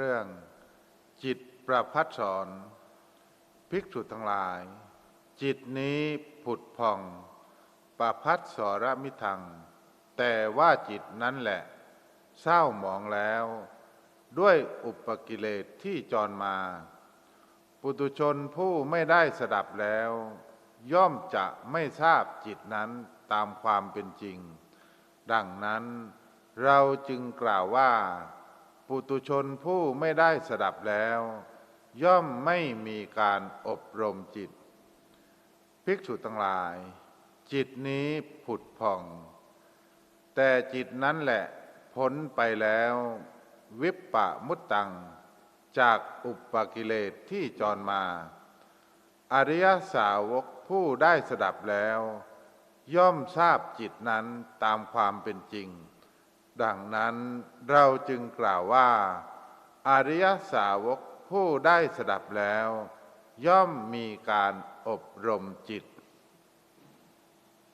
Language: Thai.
เรื่องจิตประพัดสอนภิกษุทั้งหลาย จิตนี้ผุดผ่องประพัดสรมิทัง แต่ว่าจิตนั้นแหละ เศร้าหมองแล้ว ด้วยอุปกิเลสที่จรมา ปุตุชนผู้ไม่ได้สดับแล้ว ย่อมจะไม่ทราบจิตนั้นตามความเป็นจริง ดังนั้นเราจึงกล่าวว่า ปุตุชนผู้ไม่ได้สดับแล้ว ย่อมไม่มีการอบรมจิต ภิกษุทั้งหลาย จิตนี้ผุดผ่อง แต่จิตนั้นแหละพ้นไปแล้ว วิปปะมุตตัง จากอุปกิเลสที่จรมา อริยสาวกผู้ได้สดับแล้ว ย่อมทราบจิตนั้นตามความเป็นจริง ดังนั้นเราจึงกล่าวว่า อริยสาวกผู้ได้สดับแล้ว ย่อมมีการอบรมจิต